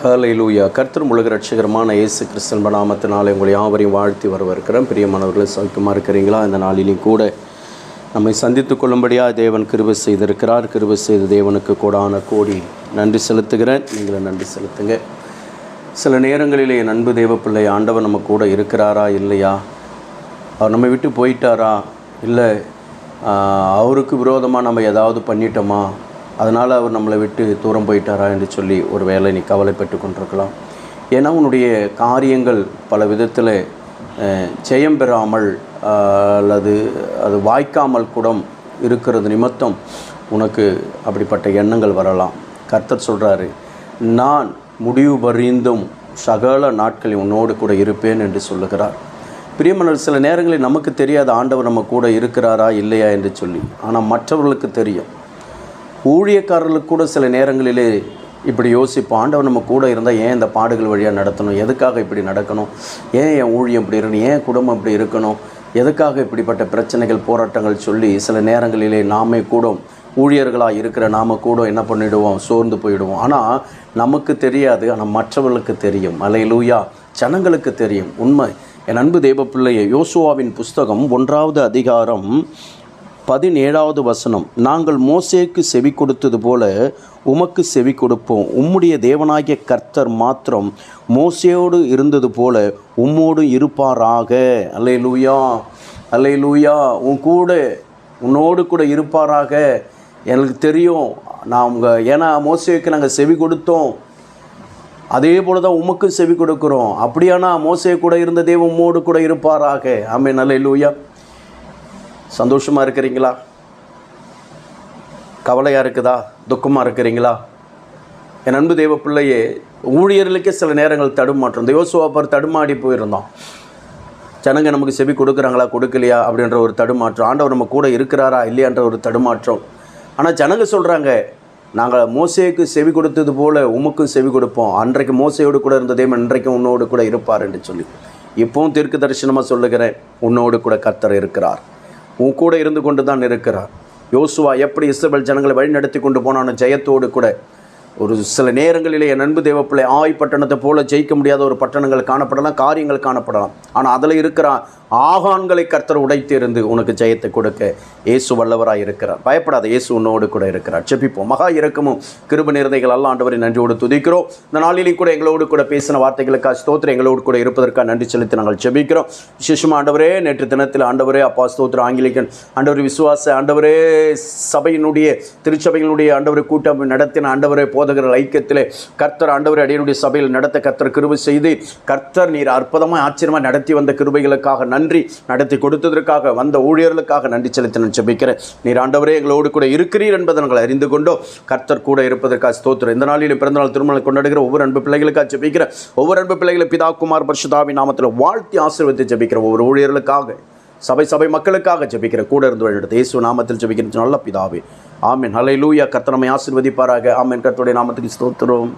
ஹலை லூயா கர்த்தர் உலக ரட்சகரமான இயேசு கிறிஸ்தன் நாமத்தினாலே உங்களை யாவரையும் வாழ்த்தி வரவிருக்கிறேன் பிரியமானவர்களை சௌக்கியமாக இருக்கிறீங்களா? இந்த நாளிலையும் கூட நம்மை சந்தித்து கொள்ளும்படியாக தேவன் கிருபை செய்திருக்கிறார். கிருபை செய்த தேவனுக்கு கூடான கோடி நன்றி செலுத்துகிறேன். நீங்களும் நன்றி செலுத்துங்க. சில நேரங்களிலே என் அன்பு தேவ பிள்ளை ஆண்டவர் நம்ம கூட இருக்கிறாரா? இல்லையா? அவர் நம்மை விட்டு போயிட்டாரா? இல்லை அவருக்கு விரோதமாக நம்ம ஏதாவது பண்ணிட்டோமா? அதனால் அவர் நம்மளை விட்டு தூரம் போயிட்டாரா என்று சொல்லி ஒரு வேளை நீ கவலைப்பட்டு கொண்டிருக்கலாம். ஏன்னா உன்னுடைய காரியங்கள் பல விதத்தில் ஜெயம் பெறாமல் அல்லது அது வாய்க்காமல் கூட இருக்கிறது நிமித்தம் உனக்கு அப்படிப்பட்ட எண்ணங்கள் வரலாம். கர்த்தர் சொல்கிறாரு நான் முடிவு பறிந்தும் சகல நாட்களில் உன்னோடு கூட இருப்பேன் என்று சொல்லுகிறார். பிரியமனர் சில நேரங்களில் நமக்கு தெரியாத ஆண்டவர் நம்ம கூட இருக்கிறாரா இல்லையா என்று சொல்லி. ஆனால் மற்றவர்களுக்கு தெரியும். ஊழியக்காரர்களுக்கு கூட சில நேரங்களிலே இப்படி யோசிப்போம். ஆண்டவர் நம்ம கூட இருந்தால் ஏன் இந்த பாடுகள் வழியாக நடத்தணும்? எதுக்காக இப்படி நடக்கணும்? ஏன் என் ஊழியம் இப்படி இருக்கணும்? ஏன் குடும்பம் இப்படி இருக்கணும்? எதுக்காக இப்படிப்பட்ட பிரச்சனைகள் போராட்டங்கள் சொல்லி சில நேரங்களிலே நாமே கூட ஊழியர்களாக இருக்கிற நாம கூட என்ன பண்ணிடுவோம்? சோர்ந்து போயிடுவோம். ஆனால் நமக்கு தெரியாது ஆனால் மற்றவர்களுக்கு தெரியும். அலையிலூயா. ஜனங்களுக்கு தெரியும். உண்மை. என் அன்பு தேவ பிள்ளையை யோசுவாவின் புஸ்தகம் ஒன்றாவது அதிகாரம் பதினேழாவது வசனம் நாங்கள் மோசேக்கு செவி கொடுத்தது போல உமக்கு செவி கொடுப்போம். உம்முடைய தேவனாகிய கர்த்தர் மாத்திரம் மோசையோடு இருந்தது போல உம்மோடு இருப்பாராக. அல்லே லூயா அல்லே லூயா உன் கூட உன்னோடு கூட இருப்பாராக. எனக்கு தெரியும் நான் உங்கள் ஏன்னா மோசேக்கு நாங்கள் செவி கொடுத்தோம். அதே போல தான் உமக்கு செவி கொடுக்குறோம். அப்படியானா மோசே கூட இருந்த தேவன் உம்மோடு கூட இருப்பாராக? ஆமே நல்ல லூயா சந்தோஷமாக இருக்கிறீங்களா? கவலையாக இருக்குதா? துக்கமாக இருக்கிறீங்களா? என் அன்பு தெய்வ பிள்ளையே ஊழியர்களுக்கே சில நேரங்கள் தடுமாற்றம். இந்த யோசுவாப்பர் தடுமாடி போயிருந்தோம் ஜனங்க நமக்கு செவி கொடுக்குறாங்களா கொடுக்கலையா? அப்படின்ற ஒரு தடுமாற்றம். ஆண்டவர் நம்ம கூட இருக்கிறாரா இல்லையான்ற ஒரு தடுமாற்றம். ஆனால் ஜனங்க சொல்கிறாங்க நாங்கள் மோசேக்கு செவி கொடுத்தது போல் உமக்கும் செவி கொடுப்போம். அன்றைக்கு மோசையோடு கூட இருந்ததே இன்றைக்கும் உன்னோடு கூட இருப்பார் என்று சொல்லி. இப்போவும் தெற்கு தரிசனமாக சொல்லுகிறேன் உன்னோடு கூட கர்த்தர் இருக்கிறார். உன் கூட இருந்து கொண்டு தான் இருக்கிறார். யோசுவா எப்படி இஸ்ரேல் ஜனங்களை வழி நடத்தி கொண்டு போனானோ ஜெயத்தோடு கூட. ஒரு சில நேரங்களிலே என் அன்பு தேவப்பிள்ளை ஆய் பட்டணத்தை போல ஜெயிக்க முடியாத ஒரு பட்டணங்கள் காணப்படலாம் காரியங்கள் காணப்படலாம். ஆனால் அதில் இருக்கிற ஆகான்களை கர்த்தர் உடைத்து இருந்து உனக்கு ஜெயத்தை கொடுக்க இயேசு வல்லவராக இருக்கிறார். பயப்படாத இயேசு உன்னோடு கூட இருக்கிறார். செப்பிப்போம் மகா இறக்கமும் கிருப நிறதைகள் அல்ல ஆண்டவரை நன்றியோடு துதிக்கிறோம். இந்த நாளிலையும் கூட எங்களோடு கூட பேசின வார்த்தைகளுக்காக ஸ்தோத்திரம். எங்களோடு கூட இருப்பதற்காக நன்றி செலுத்தி நாங்கள் செபிக்கிறோம் விசேஷமா ஆண்டவரே நேற்று தினத்தில் ஆண்டவரே அப்பா ஸ்தோத்திரம். ஆங்கிலிக்கன் ஆண்டவர் விசுவாச ஆண்டவரே சபையினுடைய திருச்சபையினுடைய ஆண்டவரை கூட்டம் நடத்தின ஆண்டவரே போதகர்கள் ஐக்கியத்திலே கர்த்தர் ஆண்டவரை அடியனுடைய சபையில் நடத்த கர்த்தர் கிருபை செய்து கர்த்தர் நீர் அற்புதமாக ஆச்சரியமாக நடத்தி வந்த கிருபைகளுக்காக நன்றி நடத்தி கொடுத்ததற்காக வந்த ஊழியர்களுக்காக நன்றி செலுத்தி நான் செபிக்கிறேன் நீர் ஆண்டவரே எங்களோடு கூட இருக்கிறீர் என்பதை நாங்கள் அறிந்து கொண்டோ கர்த்தர் கூட இருப்பதற்காக ஸ்தோத்திரம். இந்த நாளிலும் பிறந்தநாள் திருமணம் கொண்டாடுகிற ஒவ்வொரு அன்பு பிள்ளைகளுக்காக ஜெபிக்கிற ஒவ்வொரு அன்பு பிள்ளைகளை பிதா குமார் பரிசுதாவி நாமத்தில் வாழ்த்தி ஆசீர்வத்தை ஜெபிக்கிற ஒவ்வொரு ஊழியர்களுக்காக சபை சபை மக்களுக்காக ஜபிக்கிற கூட இருந்து வழிநடத்த இயேசு நாமத்தில் ஜபிக்கிற நல்ல பிதாவே. ஆமென். ஹலை லூயா நம்மை ஆசிர்வதிப்பாராக. ஆமென். கர்த்தருடைய நாமத்துக்கு ஸ்தோத்திரம்.